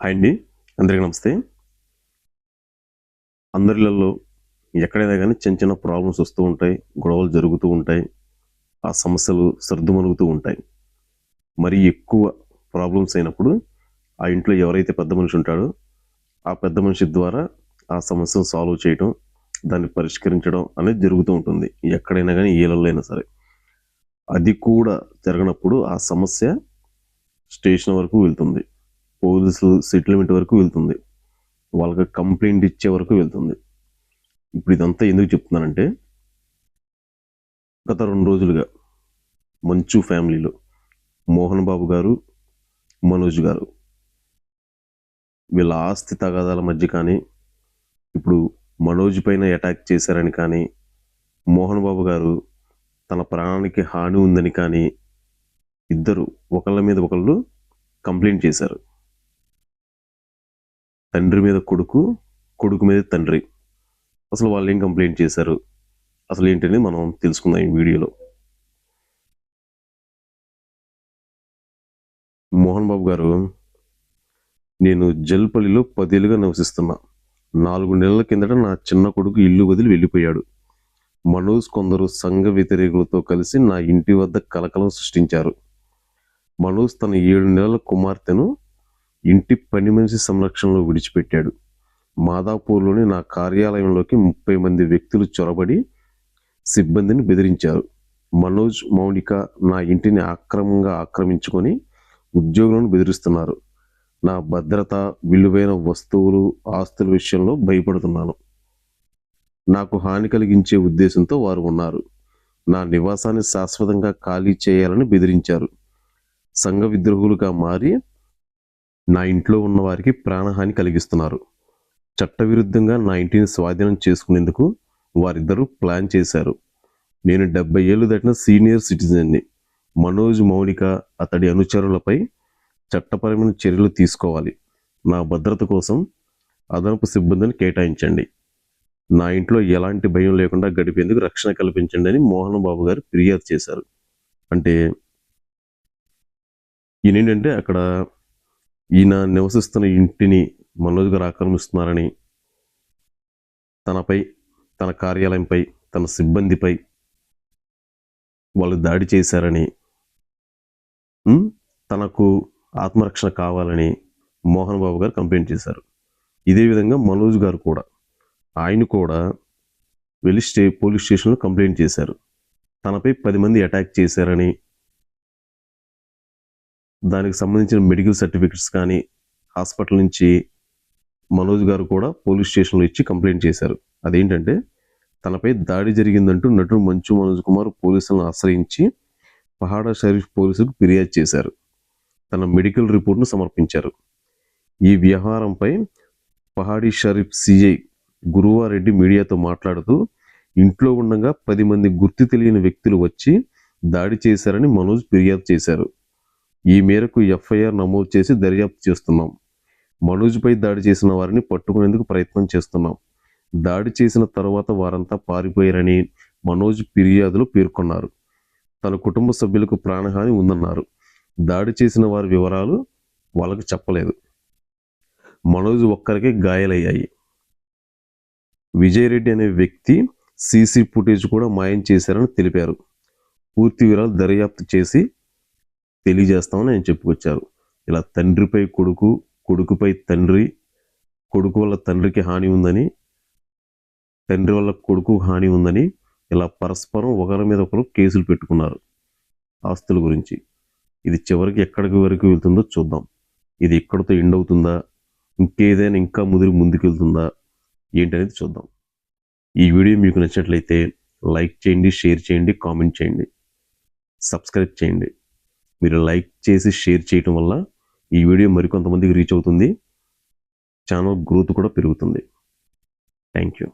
Hi అండి. అందరికీ నమస్తే. అందరిలో ఎక్కడైనా కానీ చిన్న చిన్న ప్రాబ్లమ్స్ వస్తూ ఉంటాయి గొడవలు జరుగుతూ ఉంటాయి ఆ సమస్యలు సర్దుమలుగుతూ ఉంటాయి. మరి ఎక్కువ ప్రాబ్లమ్స్ అయినప్పుడు ఆ ఇంట్లో ఎవరైతే పెద్ద మనిషి ఉంటాడో ఆ పెద్ద మనిషి ద్వారా ఆ సమస్యను సాల్వ్ చేయడం దాన్ని పరిష్కరించడం అనేది జరుగుతూ ఉంటుంది. ఎక్కడైనా కానీ ఏలలో అయినా సరే. అది కూడా జరగనప్పుడు ఆ సమస్య స్టేషన్ వరకు వెళ్తుంది. పోలీసులు సెటిల్మెంట్ వరకు వెళ్తుంది. వాళ్ళకి కంప్లైంట్ ఇచ్చే వరకు వెళ్తుంది. ఇప్పుడు ఇదంతా ఎందుకు చెప్తున్నానంటే గత రెండు రోజులుగా మంచు ఫ్యామిలీలో మోహన్ బాబు గారు మనోజ్ గారు వీళ్ళ ఆస్తి తగాదాల మధ్య కానీ ఇప్పుడు మనోజ్ పైన అటాక్ చేశారని కానీ మోహన్ బాబు గారు తన ప్రాణానికి హాని ఉందని కానీ ఇద్దరు ఒకళ్ళ మీద ఒకళ్ళు కంప్లైంట్ చేశారు. తండ్రి మీద కొడుకు కొడుకు మీద తండ్రి. అసలు వాళ్ళు ఏం కంప్లైంట్ చేశారు? అసలు ఏంటని మనం తెలుసుకుందాం ఈ వీడియోలో. మోహన్ బాబు గారు నేను జల్పల్లిలో పదేళ్ళుగా నివసిస్తున్నా. నాలుగు నెలల కిందట నా చిన్న కొడుకు ఇల్లు వదిలి వెళ్ళిపోయాడు. మనోజ్ కొందరు సంఘ వ్యతిరేకులతో కలిసి నా ఇంటి వద్ద కలకలం సృష్టించారు. మనోజ్ తన ఏడు నెలల కుమార్తెను ఇంటి పని మనిషి సంరక్షణలో విడిచిపెట్టాడు. మాదాపూర్లోని నా కార్యాలయంలోకి ముప్పై మంది వ్యక్తులు చొరబడి సిబ్బందిని బెదిరించారు. మనోజ్ మౌనిక నా ఇంటిని ఆక్రమంగా ఆక్రమించుకొని ఉద్యోగులను బెదిరిస్తున్నారు. నా భద్రత విలువైన వస్తువులు ఆస్తుల విషయంలో భయపడుతున్నాను. నాకు హాని కలిగించే ఉద్దేశంతో వారు ఉన్నారు. నా నివాసాన్ని శాశ్వతంగా ఖాళీ చేయాలని బెదిరించారు. సంఘ విద్రోహులుగా మారి నా ఇంట్లో ఉన్న వారికి ప్రాణహాని కలిగిస్తున్నారు. చట్టవిరుద్ధంగా నా ఇంటిని స్వాధీనం చేసుకునేందుకు వారిద్దరూ ప్లాన్ చేశారు. నేను డెబ్బై ఏళ్ళు దాటిన సీనియర్ సిటిజన్ని మనోజ్ మౌనిక అతడి అనుచరులపై చట్టపరమైన చర్యలు తీసుకోవాలి. నా భద్రత కోసం అదనపు సిబ్బందిని కేటాయించండి. నా ఇంట్లో ఎలాంటి భయం లేకుండా గడిపేందుకు రక్షణ కల్పించండి అని మోహన్ బాబు గారు ఫిర్యాదు చేశారు. అంటే ఏంటంటే అక్కడ ఈయన నివసిస్తున్న ఇంటిని మనోజ్ గారు ఆక్రమిస్తున్నారని తనపై తన కార్యాలయంపై తన సిబ్బందిపై వాళ్ళు దాడి చేశారని తనకు ఆత్మరక్షణ కావాలని మోహన్ బాబు గారు కంప్లైంట్ చేశారు. ఇదే విధంగా మనోజ్ గారు కూడా ఆయన కూడా వెళ్ళి స్టే పోలీస్ స్టేషన్లో కంప్లైంట్ చేశారు. తనపై పది మంది అటాక్ చేశారని దానికి సంబంధించిన మెడికల్ సర్టిఫికెట్స్ కానీ హాస్పిటల్ నుంచి మనోజ్ గారు కూడా పోలీస్ స్టేషన్లో ఇచ్చి కంప్లైంట్ చేశారు. అదేంటంటే తనపై దాడి జరిగిందంటూ నటుడు మంచు మనోజ్ కుమార్ పోలీసులను ఆశ్రయించి పహాడా షరీఫ్ పోలీసులకు ఫిర్యాదు చేశారు. తన మెడికల్ రిపోర్ట్ను సమర్పించారు. ఈ వ్యవహారంపై పహాడీ షరీఫ్ సిఐ గురువారెడ్డి మీడియాతో మాట్లాడుతూ ఇంట్లో ఉండగా పది మంది గుర్తు తెలియని వ్యక్తులు వచ్చి దాడి చేశారని మనోజ్ ఫిర్యాదు చేశారు. ఈ మేరకు ఎఫ్ఐఆర్ నమోదు చేసి దర్యాప్తు చేస్తున్నాం. మనోజ్పై దాడి చేసిన వారిని పట్టుకునేందుకు ప్రయత్నం చేస్తున్నాం. దాడి చేసిన తర్వాత వారంతా పారిపోయారని మనోజ్ ఫిర్యాదులు పేర్కొన్నారు. తన కుటుంబ సభ్యులకు ప్రాణహాని ఉందన్నారు. దాడి చేసిన వారి వివరాలు వాళ్ళకు చెప్పలేదు. మనోజ్ ఒక్కరికే గాయాలయ్యాయి. విజయ్ రెడ్డి అనే వ్యక్తి సీసీ ఫుటేజ్ కూడా మాయం చేశారని తెలిపారు. పూర్తి వివరాలు దర్యాప్తు చేసి తెలియజేస్తామని ఆయన చెప్పుకొచ్చారు. ఇలా తండ్రిపై కొడుకు కొడుకుపై తండ్రి కొడుకు వల్ల తండ్రికి హాని ఉందని తండ్రి వల్ల కొడుకు హాని ఉందని ఇలా పరస్పరం ఒకరి మీద ఒకరు కేసులు పెట్టుకున్నారు ఆస్తుల గురించి. ఇది చివరికి ఎక్కడికి వరకు వెళ్తుందో చూద్దాం. ఇది ఇక్కడితో ఎండ్ అవుతుందా? ఇంకేదైనా ఇంకా ముదిరి ముందుకెళ్తుందా? ఏంటనేది చూద్దాం. ఈ వీడియో మీకు నచ్చినట్లయితే లైక్ చేయండి షేర్ చేయండి కామెంట్ చేయండి. సబ్స్క్రైబ్ చేయండి. మీరు లైక్ చేసి షేర్ చేయటం వల్ల ఈ వీడియో మరికొంతమందికి రీచ్ అవుతుంది. ఛానల్ గ్రోత్ కూడా పెరుగుతుంది. Thank you.